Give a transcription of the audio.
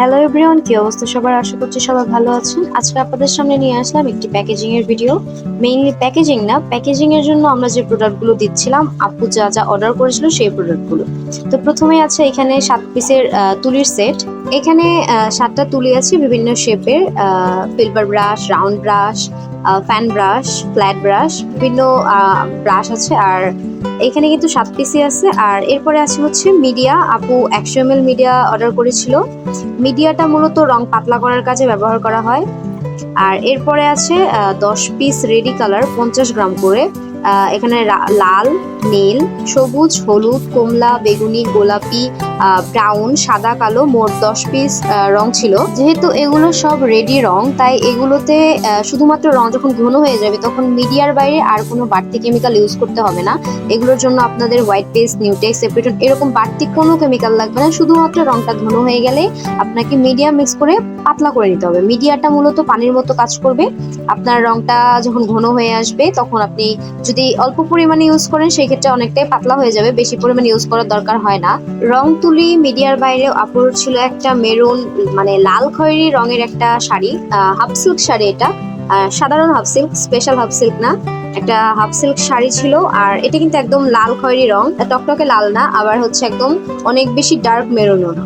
Hello everyone কি অবস্থা সবার? আশা করছি সবাই ভালো আছেন। আজকে আপনাদের সামনে নিয়ে আসলাম একটি প্যাকেজিং এর ভিডিও মেইনলি প্যাকেজিং না প্যাকেজিং এর জন্য আমরা যে প্রোডাক্টগুলো দিচ্ছিলাম, আপু যা যা অর্ডার করেছিল সেই প্রোডাক্টগুলো তো প্রথমে আছে এখানে সাত পিসের তুলির সেট এখানে সাতটা তুলি আছে বিভিন্ন শেপের silver brush round brush fan brush flat brush বিভিন্ন ব্রাশ আছে। আর এখানে কিন্তু সাত পিসি আছে। আর এরপরে আছে হচ্ছে মিডিয়া আপু একশো এম মিডিয়া অর্ডার করেছিল। মিডিয়াটা মূলত রং পাতলা করার কাজে ব্যবহার করা হয়। আর এরপরে আছে দশ পিস রেডি কালার পঞ্চাশ গ্রাম করে। এখানে লাল, নীল, সবুজ, হলুদ, কমলা, বেগুনি, গোলাপি ব্রাউন সাদা, কালো, মোট দশ পিস রং ছিল। যেহেতু এগুলো সব রেডি রং, তাই এগুলোতে শুধুমাত্র রং যখন ঘন হয়ে যাবে, তখন মিডিয়ার বাইরে আর কোনো বাড়তি কেমিক্যাল ইউজ করতে হবে না। এগুলোর জন্য আপনাদের হোয়াইট পেস্ট নিউটেক্স সেপারেটন এরকম বাড়তি কোনো কেমিক্যাল লাগবে না। শুধুমাত্র রংটা ঘন হয়ে গেলে আপনাকে মিডিয়া মিক্স করে পাতলা করে নিতে হবে। মিডিয়াটা মূলত পানির মতো কাজ করবে। আপনার রংটা যখন ঘন হয়ে আসবে, তখন আপনি যদি অল্প পরিমাণে ইউজ করেন সেই ক্ষেত্রে অনেকটাই পাতলা হয়ে যাবে। বেশি পরিমাণে ইউজ করার দরকার হয় না। রং তুলি মিডিয়ার বাইরেও আপুর ছিল একটা মেরুন মানে লাল খয়েরি রঙের একটা শাড়ি হাফ সিল্ক শাড়ি এটা। সাধারণ half silk special half silk না। একটা হাফ সিল্ক শাড়ি ছিল, আর এটা কিন্তু একদম লাল খয়েরি রং। টকটকে লাল না, আবার হচ্ছে একদম অনেক বেশি ডার্ক মেরুনও না।